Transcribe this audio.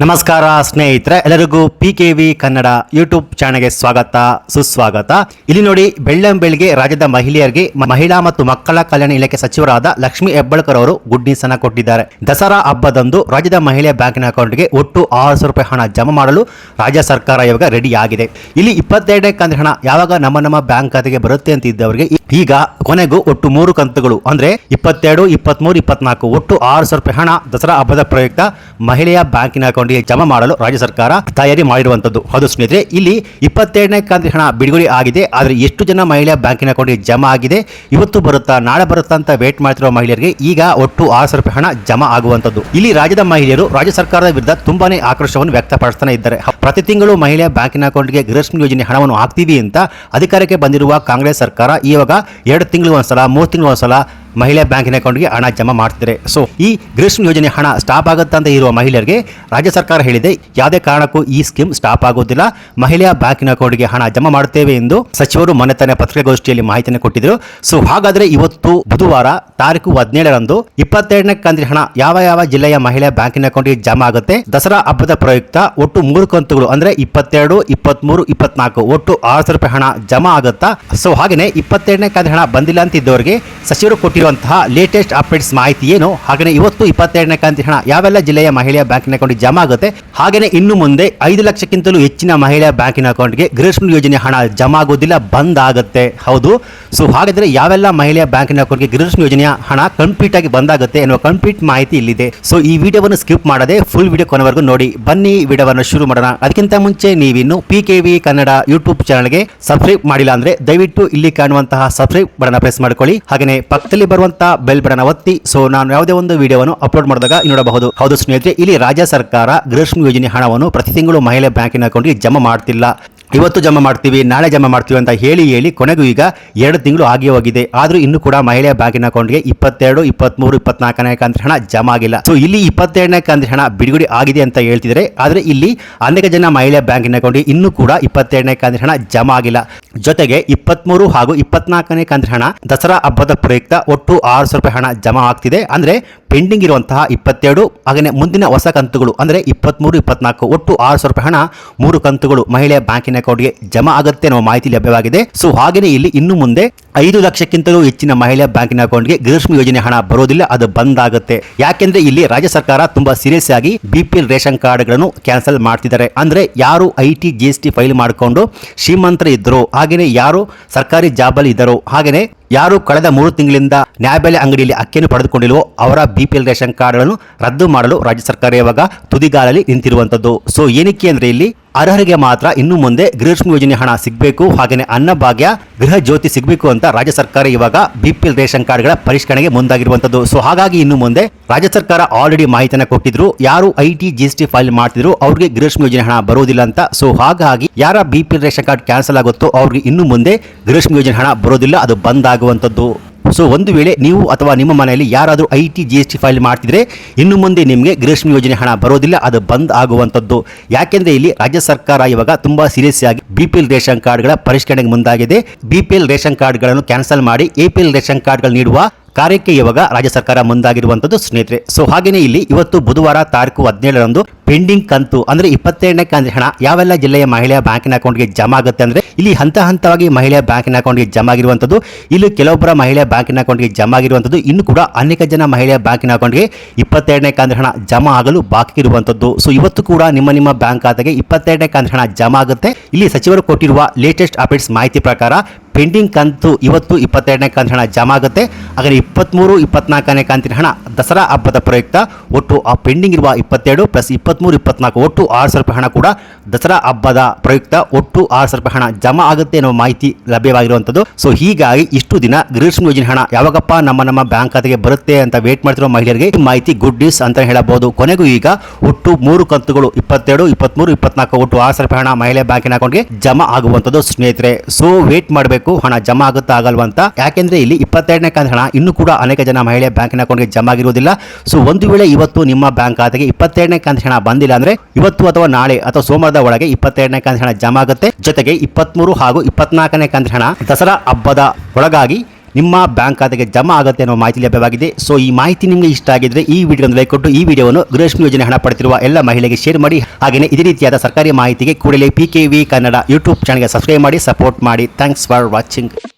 ನಮಸ್ಕಾರ ಸ್ನೇಹಿತರೆ, ಎಲ್ಲರಿಗೂ P K V Kannada YouTube ಚಾನೆಲ್ಗೆ ಸ್ವಾಗತ, ಸುಸ್ವಾಗತ. ಇಲ್ಲಿ ನೋಡಿ ಬೆಳ್ಳಂ ಬೆಳಿಗ್ಗೆ ರಾಜ್ಯದ ಮಹಿಳೆಯರಿಗೆ ಮಹಿಳಾ ಮತ್ತು ಮಕ್ಕಳ ಕಲ್ಯಾಣ ಇಲಾಖೆ ಸಚಿವರಾದ ಲಕ್ಷ್ಮಿ ಹೆಬ್ಬಳ್ಕರ್ ಅವರು ಗುಡ್ ನ್ಯೂಸ್ ಕೊಟ್ಟಿದ್ದಾರೆ. ದಸರಾ ಹಬ್ಬದಂದು ರಾಜ್ಯದ ಮಹಿಳೆಯ ಬ್ಯಾಂಕಿನ ಅಕೌಂಟ್ಗೆ ಒಟ್ಟು ಆರು ಸಾವಿರ ರೂಪಾಯಿ ಹಣ ಜಮಾ ಮಾಡಲು ರಾಜ್ಯ ಸರ್ಕಾರ ಇವಾಗ ರೆಡಿ ಆಗಿದೆ ಇಲ್ಲಿ ಇಪ್ಪತ್ತೆರಡನೇ ಕಂತು ಹಣ ಯಾವಾಗ ನಮ್ಮ ನಮ್ಮ ಬ್ಯಾಂಕ್ ಖಾತೆಗೆ ಬರುತ್ತೆ ಅಂತ ಇದ್ದವರಿಗೆ ಈಗ ಕೊನೆಗೂ ಒಟ್ಟು ಮೂರು ಕಂತುಗಳು. ಅಂದ್ರೆ ಇಪ್ಪತ್ತೆರಡು, ಇಪ್ಪತ್ಮೂರು, ಇಪ್ಪತ್ನಾಲ್ಕು, ಒಟ್ಟು ಆರು ಸಾವಿರ ರೂಪಾಯಿ ಹಣ ದಸರಾ ಹಬ್ಬದ ಪ್ರಯುಕ್ತ ಮಹಿಳೆಯ ಬ್ಯಾಂಕಿನ ಅಕೌಂಟ್ಗೆ ಜಮಾ ಮಾಡಲು ರಾಜ್ಯ ಸರ್ಕಾರ ತಯಾರಿ ಮಾಡಿರುವಂತದ್ದು ಹೌದು ಸ್ನೇಹಿತರೆ, ಇಲ್ಲಿ ಇಪ್ಪತ್ತೆರಡನೇ ಕಂತಿನ ಹಣ ಬಿಡುಗಡೆ ಆಗಿದೆ. ಆದರೆ ಎಷ್ಟು ಜನ ಮಹಿಳೆಯ ಬ್ಯಾಂಕಿನ ಅಕೌಂಟ್ಗೆ ಜಮಾ ಆಗಿದೆ? ಇವತ್ತು ಬರುತ್ತಾ, ನಾಳೆ ಬರುತ್ತಾ ಅಂತ ವೇಟ್ ಮಾಡ್ತಿರೋ ಮಹಿಳೆಯರಿಗೆ ಈಗ ಒಟ್ಟು ಆರು ಸಾವಿರ ರೂಪಾಯಿ ಹಣ ಜಮಾ ಆಗುವಂತದ್ದು ಇಲ್ಲಿ ರಾಜ್ಯದ ಮಹಿಳೆಯರು ರಾಜ್ಯ ಸರ್ಕಾರದ ವಿರುದ್ಧ ತುಂಬಾನೇ ಆಕ್ರೋಶವನ್ನು ವ್ಯಕ್ತಪಡಿಸ್ತಾನೆ ಇದ್ದಾರೆ. ಪ್ರತಿ ತಿಂಗಳು ಮಹಿಳೆಯ ಬ್ಯಾಂಕಿನ ಅಕೌಂಟ್ಗೆ ಗೃಹಲಕ್ಷ್ಮಿ ಯೋಜನೆ ಹಣವನ್ನು ಹಾಕ್ತೀವಿ ಅಂತ ಅಧಿಕಾರಕ್ಕೆ ಬಂದಿರುವ ಕಾಂಗ್ರೆಸ್ ಸರ್ಕಾರ ಇವಾಗ ಎರಡು ತಿಂಗಳು ಒಂದ್ಸಲ, ಮೂರು ತಿಂಗಳು ಒಂದ್ಸಲ ಮಹಿಳಾ ಬ್ಯಾಂಕಿನ ಅಕೌಂಟ್ಗೆ ಹಣ ಜಮಾ ಮಾಡ್ತಿದ್ದಾರೆ. ಸೊ, ಈ ಗ್ರೀಷ್ಮ ಯೋಜನೆ ಹಣ ಸ್ಟಾಪ್ ಆಗುತ್ತಾ ಅಂತ ಇರುವ ಮಹಿಳೆಯರಿಗೆ ರಾಜ್ಯ ಸರ್ಕಾರ ಹೇಳಿದೆ, ಯಾವುದೇ ಕಾರಣಕ್ಕೂ ಈ ಸ್ಕೀಮ್ ಸ್ಟಾಪ್ ಆಗೋದಿಲ್ಲ ಮಹಿಳೆಯ ಬ್ಯಾಂಕಿನ ಅಕೌಂಟ್ಗೆ ಹಣ ಜಮಾ ಮಾಡುತ್ತೇವೆ ಎಂದು ಸಚಿವರು ಮೊನ್ನೆ ತನ್ನ ಪತ್ರಿಕಾಗೋಷ್ಠಿಯಲ್ಲಿ ಮಾಹಿತಿಯನ್ನು ಕೊಟ್ಟಿದ್ದರು. ಸೊ, ಹಾಗಾದ್ರೆ ಇವತ್ತು ಬುಧವಾರ ತಾರೀಕು ಹದಿನೇಳರಂದು ಇಪ್ಪತ್ತೆರಡನೇ ಕಂತಿನ ಹಣ ಯಾವ ಯಾವ ಜಿಲ್ಲೆಯ ಮಹಿಳೆಯ ಬ್ಯಾಂಕಿನ ಅಕೌಂಟ್ಗೆ ಜಮಾ ಆಗುತ್ತೆ? ದಸರಾ ಹಬ್ಬದ ಪ್ರಯುಕ್ತ ಒಟ್ಟು ಮೂರು ಕಂತುಗಳು, ಅಂದ್ರೆ ಇಪ್ಪತ್ತೆರಡು ಇಪ್ಪತ್ಮೂರು ಇಪ್ಪತ್ನಾಲ್ಕು ಒಟ್ಟು ಆರು ಸಾವಿರ ರೂಪಾಯಿ ಹಣ ಜಮಾ ಆಗುತ್ತಾ? ಸೊ ಹಾಗೆ ಇಪ್ಪತ್ತೆರಡನೇ ಕಂತಿನ ಹಣ ಬಂದಿಲ್ಲ ಅಂತ ಇದ್ದವರಿಗೆ ಸಚಿವರು ಕೊಟ್ಟಿರುವಂತಹ ಲೇಟೆಸ್ಟ್ ಅಪ್ಡೇಟ್ಸ್ ಮಾಹಿತಿ ಏನು? ಹಾಗೆ ಇವತ್ತು ಇಪ್ಪತ್ತೆರಡನೇ ಕಂತಿನ ಹಣ ಯಾವೆಲ್ಲ ಜಿಲ್ಲೆಯ ಮಹಿಳೆಯ ಬ್ಯಾಂಕಿನ ಅಕೌಂಟ್ ಜಮಾ ಆಗುತ್ತೆ? ಹಾಗೆಯೇ ಇನ್ನು ಮುಂದೆ ಐದು ಲಕ್ಷಕ್ಕಿಂತಲೂ ಹೆಚ್ಚಿನ ಮಹಿಳೆಯ ಬ್ಯಾಂಕಿನ ಅಕೌಂಟ್ಗೆ ಗೃಹಲಕ್ಷ್ಮಿ ಯೋಜನೆ ಹಣ ಜಮಾ ಆಗೋದಿಲ್ಲ, ಬಂದ್ ಆಗುತ್ತೆ. ಹೌದು. ಸೊ ಹಾಗಾದ್ರೆ ಯಾವೆಲ್ಲ ಮಹಿಳೆಯ ಬ್ಯಾಂಕಿನ ಅಕೌಂಟ್ಗೆ ಗೃಹಲಕ್ಷ್ಮಿ ಯೋಜನೆಯ ಹಣ ಕಂಪ್ಲೀಟ್ ಆಗಿ ಬಂದಾಗುತ್ತೆ ಎನ್ನುವ ಕಂಪ್ಲೀಟ್ ಮಾಹಿತಿ ಇಲ್ಲಿದೆ. ಸೊ ಈ ವಿಡಿಯೋವನ್ನು ಸ್ಕಿಪ್ ಮಾಡದೆ ಫುಲ್ ವಿಡಿಯೋ ಕೊನೆವರೆಗೂ ನೋಡಿ. ಬನ್ನಿ ವಿಡಿಯೋವನ್ನು ಶುರು ಮಾಡೋಣ. ಅದಕ್ಕಿಂತ ಮುಂಚೆ ನೀವಿನ್ನು P K V Kannada YouTube ಚಾನಲ್ಗೆ ಸಬ್ಸ್ಕ್ರೈಬ್ ಮಾಡಿಲ್ಲ ಅಂದ್ರೆ ದಯವಿಟ್ಟು ಇಲ್ಲಿ ಕಾಣುವಂತಹ ಸಬ್ಸ್ಕ್ರೈಬ್ ಬಟನ್ ಪ್ರೆಸ್ ಮಾಡ್ಕೊಳ್ಳಿ. ಹಾಗೆಯೇ ಪಕ್ಕದಲ್ಲಿ ಬರುವಂತಹ ಬೆಲ್ ಬಟನ್ ಒತ್ತಿ. ಸೊ ನಾನು ಯಾವುದೇ ಒಂದು ವಿಡಿಯೋವನ್ನು ಅಪ್ಲೋಡ್ ಮಾಡಿದಾಗ ನೋಡಬಹುದು. ಹೌದು ಸ್ನೇಹಿತರೆ, ಇಲ್ಲಿ ರಾಜ್ಯ ಸರ್ಕಾರ ಗೃಹಲಕ್ಷ್ಮಿ ಯೋಜನೆ ಹಣವನ್ನು ಪ್ರತಿ ತಿಂಗಳು ಮಹಿಳೆ ಬ್ಯಾಂಕಿನ ಅಕೌಂಟ್ಗೆ ಜಮಾ ಮಾಡ್ತಿಲ್ಲ. ಇವತ್ತು ಜಮಾ ಮಾಡ್ತೀವಿ, ನಾಳೆ ಜಮಾ ಮಾಡ್ತೀವಿ ಅಂತ ಹೇಳಿ ಹೇಳಿ ಕೊನೆಗೂ ಈಗ ಎರಡು ತಿಂಗಳು ಆಗಿ ಹೋಗಿದೆ. ಆದರೂ ಇನ್ನೂ ಕೂಡ ಮಹಿಳೆಯ ಬ್ಯಾಂಕಿನ ಅಕೌಂಟ್ಗೆ ಇಪ್ಪತ್ತೆರಡು ಇಪ್ಪತ್ತ್ಮೂರು ಇಪ್ಪತ್ನಾಲ್ಕನೇ ಕಂತು ಹಣ ಜಮಾ ಆಗಿಲ್ಲ. ಸೊ ಇಲ್ಲಿ ಇಪ್ಪತ್ತೆರಡನೇ ಕಂತು ಹಣ ಬಿಡುಗಡೆ ಆಗಿದೆ ಅಂತ ಹೇಳ್ತಿದ್ದಾರೆ. ಆದರೆ ಇಲ್ಲಿ ಅನೇಕ ಜನ ಮಹಿಳೆಯ ಬ್ಯಾಂಕಿನ ಅಕೌಂಟ್ಗೆ ಇನ್ನೂ ಕೂಡ ಇಪ್ಪತ್ತೆರಡನೇ ಕಂತು ಹಣ ಜಮಾ ಆಗಿಲ್ಲ. ಜೊತೆಗೆ ಇಪ್ಪತ್ತ್ಮೂರು ಹಾಗೂ ಇಪ್ಪತ್ನಾಲ್ಕನೇ ಕಂತು ಹಣ ದಸರಾ ಹಬ್ಬದ ಪ್ರಯುಕ್ತ ಒಟ್ಟು ಆರು ಸಾವಿರ ರೂಪಾಯಿ ಹಣ ಜಮಾ ಆಗ್ತಿದೆ. ಅಂದ್ರೆ ಪೆಂಡಿಂಗ್ ಇರುವಂತಹ ಇಪ್ಪತ್ತೆರಡು ಹಾಗೆಯೇ ಮುಂದಿನ ಹೊಸ ಕಂತುಗಳು, ಅಂದರೆ ಇಪ್ಪತ್ಮೂರು, ಇಪ್ಪತ್ನಾಲ್ಕು, ಒಟ್ಟು ಆರು ಸಾವಿರ ರೂಪಾಯಿ ಹಣ, ಮೂರು ಕಂತುಗಳು ಮಹಿಳೆಯ ಬ್ಯಾಂಕಿನ ಅಕೌಂಟ್ಗೆ ಜಮಾ ಆಗುತ್ತೆ ಅನ್ನೋ ಮಾಹಿತಿ ಲಭ್ಯವಾಗಿದೆ. ಸೊ ಹಾಗೆಯೇ ಇಲ್ಲಿ ಇನ್ನು ಮುಂದೆ ಐದು ಲಕ್ಷಕ್ಕಿಂತಲೂ ಹೆಚ್ಚಿನ ಮಹಿಳೆಯ ಬ್ಯಾಂಕಿನ ಅಕೌಂಟ್ಗೆ ಗೃಹಲಕ್ಷ್ಮಿ ಯೋಜನೆ ಹಣ ಬರೋದಿಲ್ಲ, ಅದು ಬಂದ್ ಆಗುತ್ತೆ ಯಾಕೆಂದ್ರೆ ಇಲ್ಲಿ ರಾಜ್ಯ ಸರ್ಕಾರ ತುಂಬಾ ಸೀರಿಯಸ್ ಆಗಿ ಬಿಪಿಎಲ್ ರೇಷನ್ ಕಾರ್ಡ್ಗಳನ್ನು ಕ್ಯಾನ್ಸಲ್ ಮಾಡ್ತಿದ್ದಾರೆ. ಅಂದ್ರೆ ಯಾರು ಐ ಟಿ ಜಿ ಫೈಲ್ ಮಾಡಿಕೊಂಡು ಶ್ರೀಮಂತರು ಇದ್ದರು ಹಾಗೆಯೇ ಯಾರು ಸರ್ಕಾರಿ ಜಾಬಲ್ಲಿ ಇದ್ದರು ಹಾಗೆಯೇ ಯಾರು ಕಳೆದ ಮೂರು ತಿಂಗಳಿಂದ ನ್ಯಾಯಬೆಲೆ ಅಂಗಡಿಯಲ್ಲಿ ಅಕ್ಕಿಯನ್ನು ಪಡೆದುಕೊಂಡಿಲ್ವೋ ಅವರ ಬಿಪಿಎಲ್ ರೇಷನ್ ಕಾರ್ಡ್ಗಳನ್ನು ರದ್ದು ಮಾಡಲು ರಾಜ್ಯ ಸರ್ಕಾರ ಇವಾಗ ತುದಿಗಾಲಲ್ಲಿ ನಿಂತಿರುವಂತದ್ದು. ಸೊ ಏನಕ್ಕೆ ಅಂದ್ರೆ ಇಲ್ಲಿ ಅರ್ಹರಿಗೆ ಮಾತ್ರ ಇನ್ನು ಮುಂದೆ ಗೃಹಲಕ್ಷ್ಮಿ ಯೋಜನೆ ಹಣ ಸಿಗಬೇಕು. ಹಾಗೆಯೇ ಅನ್ನಭಾಗ್ಯ ಗೃಹ ಜ್ಯೋತಿ ಸಿಗಬೇಕು ಅಂತ ರಾಜ್ಯ ಸರ್ಕಾರ ಇವಾಗ ಬಿಪಿಎಲ್ ರೇಷನ್ ಕಾರ್ಡ್ಗಳ ಪರಿಷ್ಕರಣೆಗೆ ಮುಂದಾಗಿರುವಂತದ್ದು. ಸೊ ಹಾಗಾಗಿ ಇನ್ನು ಮುಂದೆ ರಾಜ್ಯ ಸರ್ಕಾರ ಆಲ್ರೆಡಿ ಮಾಹಿತಿಯನ್ನು ಕೊಟ್ಟಿದ್ರು. ಯಾರು ಐ ಟಿ ಫೈಲ್ ಮಾಡ್ತಿದ್ರು, ಅವ್ರಿಗೆ ಗೃಹಲಕ್ಷ್ಮಿ ಯೋಜನೆ ಹಣ ಬರೋದಿಲ್ಲ ಅಂತ. ಸೊ ಹಾಗಾಗಿ ಯಾರ ಬಿಪಿಎಲ್ ರೇಷನ್ ಕಾರ್ಡ್ ಕ್ಯಾನ್ಸಲ್ ಆಗುತ್ತೋ ಅವ್ರಿಗೆ ಇನ್ನು ಮುಂದೆ ಗೃಹಲಕ್ಷ್ಮಿ ಯೋಜನೆ ಹಣ ಬರೋದಿಲ್ಲ. ಅದು ಬಂದ್ ಆಗುವಂಥದ್ದು ಸೊ ಒಂದು ವೇಳೆ ನೀವು ಅಥವಾ ನಿಮ್ಮ ಮನೆಯಲ್ಲಿ ಯಾರಾದರೂ I T G S T file ಮಾಡ್ತಿದ್ರೆ, ಇನ್ನು ಮುಂದೆ ನಿಮಗೆ ಗೃಹಲಕ್ಷ್ಮಿ ಯೋಜನೆ ಹಣ ಬರೋದಿಲ್ಲ, ಅದು ಬಂದ್ ಆಗುವಂಥದ್ದು. ಯಾಕೆಂದರೆ ಇಲ್ಲಿ ರಾಜ್ಯ ಸರ್ಕಾರ ಇವಾಗ ತುಂಬ ಸೀರಿಯಸ್ ಆಗಿ ಬಿ ಪಿ ಎಲ್ ರೇಷನ್ ಕಾರ್ಡ್ಗಳ ಪರಿಷ್ಕರಣೆಗೆ ಮುಂದಾಗಿದೆ. ಬಿ ಪಿ ಎಲ್ ರೇಷನ್ ಕಾರ್ಡ್ಗಳನ್ನು ಕ್ಯಾನ್ಸಲ್ ಮಾಡಿ ಎ ಪಿ ಎಲ್ ರೇಷನ್ ಕಾರ್ಡ್ಗಳು ನೀಡುವ ಕಾರ್ಯಕ್ಕೆ ಇವಾಗ ರಾಜ್ಯ ಸರ್ಕಾರ ಮುಂದಾಗಿರುವಂತದ್ದು ಸ್ನೇಹಿತರೆ. ಸೊ ಹಾಗೇನೇ ಇಲ್ಲಿ ಇವತ್ತು ಬುಧವಾರ ತಾರೀಕು ಹದಿನೇಳರಂದು ಪೆಂಡಿಂಗ್ ಕಂತು, ಅಂದ್ರೆ ಇಪ್ಪತ್ತೆರಡನೇ ಕಂತಿನ ಹಣ ಯಾವೆಲ್ಲ ಜಿಲ್ಲೆಯ ಮಹಿಳೆಯ ಬ್ಯಾಂಕಿನ ಅಕೌಂಟ್ಗೆ ಜಮಾ ಆಗುತ್ತೆ ಅಂದ್ರೆ ಇಲ್ಲಿ ಹಂತ ಹಂತವಾಗಿ ಮಹಿಳೆಯ ಬ್ಯಾಂಕಿನ ಅಕೌಂಟ್ಗೆ ಜಮಾ ಆಗಿರುವಂತದ್ದು ಇಲ್ಲಿ ಕೆಲವೊಬ್ಬರ ಮಹಿಳೆಯ ಬ್ಯಾಂಕಿನ ಅಕೌಂಟ್ಗೆ ಜಮಾ ಆಗಿರುವಂತದ್ದು ಇನ್ನು ಕೂಡ ಅನೇಕ ಜನ ಮಹಿಳೆಯ ಬ್ಯಾಂಕಿನ ಅಕೌಂಟ್ಗೆ ಇಪ್ಪತ್ತೆರಡನೇ ಕಂತಿನ ಹಣ ಜಮಾ ಆಗಲು ಬಾಕಿ ಇರುವಂತದ್ದು ಸೊ ಇವತ್ತು ಕೂಡ ನಿಮ್ಮ ನಿಮ್ಮ ಬ್ಯಾಂಕ್ ಖಾತೆಗೆ ಇಪ್ಪತ್ತೆರಡನೇ ಕಂತಿನ ಹಣ ಜಮಾ ಆಗುತ್ತೆ. ಇಲ್ಲಿ ಸಚಿವರು ಕೊಟ್ಟಿರುವ ಲೇಟೆಸ್ಟ್ ಅಪ್ಡೇಟ್ಸ್ ಮಾಹಿತಿ ಪ್ರಕಾರ ಪೆಂಡಿಂಗ್ ಕಂತು ಇವತ್ತು ಇಪ್ಪತ್ತೆರಡನೇ ಕಂತಿನ ಹಣ ಜಮಾ ಆಗುತ್ತೆ. ಹಾಗೆ ಇಪ್ಪತ್ಮೂರು, ಇಪ್ಪತ್ನಾಲ್ಕನೇ ಕಂತಿನ ಹಣ. ದಸರಾ ಹಬ್ಬದ ಪ್ರಯುಕ್ತ ಒಟ್ಟು ಆ ಪೆಂಡಿಂಗ್ ಇರುವ ಇಪ್ಪತ್ತೆರಡು ಪ್ಲಸ್ ಇಪ್ಪತ್ತ್ಮೂರು ಇಪ್ಪತ್ನಾಲ್ಕು ಒಟ್ಟು ಆರು ಸಾವಿರ ರೂಪಾಯಿ ಹಣ ಕೂಡ ದಸರಾ ಹಬ್ಬದ ಪ್ರಯುಕ್ತ ಒಟ್ಟು ಆರು ಸಾವಿರ ರೂಪಾಯಿ ಹಣ ಜಮಾ ಆಗುತ್ತೆ ಅನ್ನೋ ಮಾಹಿತಿ ಲಭ್ಯವಾಗಿರುವಂಥದ್ದು. ಸೊ ಹೀಗಾಗಿ ಇಷ್ಟು ದಿನ ಗೃಹಲಕ್ಷ್ಮಿ ಯೋಜನೆ ಹಣ ಯಾವಾಗಪ್ಪ ನಮ್ಮ ನಮ್ಮ ಬ್ಯಾಂಕ್ ಖಾತೆಗೆ ಬರುತ್ತೆ ಅಂತ ವೇಟ್ ಮಾಡ್ತಿರೋ ಮಹಿಳೆಯರಿಗೆ ಈ ಮಾಹಿತಿ ಗುಡ್ ನ್ಯೂಸ್ ಅಂತ ಹೇಳಬಹುದು. ಕೊನೆಗೂ ಈಗ ಒಟ್ಟು ಮೂರು ಕಂತುಗಳು ಇಪ್ಪತ್ತೆರಡು, ಇಪ್ಪತ್ಮೂರು, ಇಪ್ಪತ್ನಾಲ್ಕು ಒಟ್ಟು ಆರು ಸಾವಿರ ರೂಪಾಯಿ ಹಣ ಮಹಿಳೆ ಬ್ಯಾಂಕಿನ ಅಕೌಂಟ್ಗೆ ಜಮಾ ಆಗುವಂಥದ್ದು ಸ್ನೇಹಿತರೆ. ಸೊ ವೇಟ್ ಮಾಡಬೇಕು, ಹಣ ಜಮಾ ಆಗುತ್ತಾ ಆಗಲ್ವಾ ಅಂತ. ಯಾಕೆಂದ್ರೆ ಇಲ್ಲಿ ಇಪ್ಪತ್ತೆರಡನೇ ಕಂತಿನ ಹಣ ಇನ್ನೂ ಕೂಡ ಅನೇಕ ಜನ ಮಹಿಳೆ ಬ್ಯಾಂಕಿನ ಅಕೌಂಟ್ಗೆ ಜಮಾ ಆಗಿರುವುದಿಲ್ಲ. ಸೊ ಒಂದು ವೇಳೆ ಇವತ್ತು ನಿಮ್ಮ ಬ್ಯಾಂಕ್ ಖಾತೆಗೆ ಇಪ್ಪತ್ತೆರಡನೇ ಕಂತ ಹಣ ಬಂದಿಲ್ಲ ಅಂದ್ರೆ ಇವತ್ತು ಅಥವಾ ನಾಳೆ ಅಥವಾ ಸೋಮವಾರದ ಒಳಗೆ ಇಪ್ಪತ್ತೆರಡನೇ ಕಂತ ಹಣ ಜಮಾ ಆಗುತ್ತೆ. ಜೊತೆಗೆ ಇಪ್ಪತ್ಮೂರು ಹಾಗೂ ಇಪ್ಪತ್ನಾಲ್ಕನೇ ಕಂತ ಹಣ ದಸರಾ ಹಬ್ಬದ ಒಳಗಾಗಿ ನಿಮ್ಮ ಬ್ಯಾಂಕ್ ಖಾತೆಗೆ ಜಮಾ ಆಗುತ್ತೆ ಅನ್ನೋ ಮಾಹಿತಿ ಲಭ್ಯವಾಗಿದೆ. ಸೊ ಈ ಮಾಹಿತಿ ನಿಮಗೆ ಇಷ್ಟ ಆಗಿದ್ರೆ ಈ ವಿಡಿಯೋ ಲೈಕ್ ಕೊಟ್ಟು ಈ ವಿಡಿಯೋವನ್ನು ಗೃಹಲಕ್ಷ್ಮಿ ಯೋಜನೆ ಹಣ ಪಡೆದಿರುವ ಎಲ್ಲ ಮಹಿಳೆಗೆ ಶೇರ್ ಮಾಡಿ. ಹಾಗೆಯೇ ಇದೇ ರೀತಿಯಾದ ಸರ್ಕಾರಿ ಮಾಹಿತಿಗೆ ಕೂಡಲೇ P K V Kannada YouTube ಚಾನಲ್ಗೆ ಸಬ್ಸ್ಕ್ರೈಬ್ ಮಾಡಿ, ಸಪೋರ್ಟ್ ಮಾಡಿ. Thanks for watching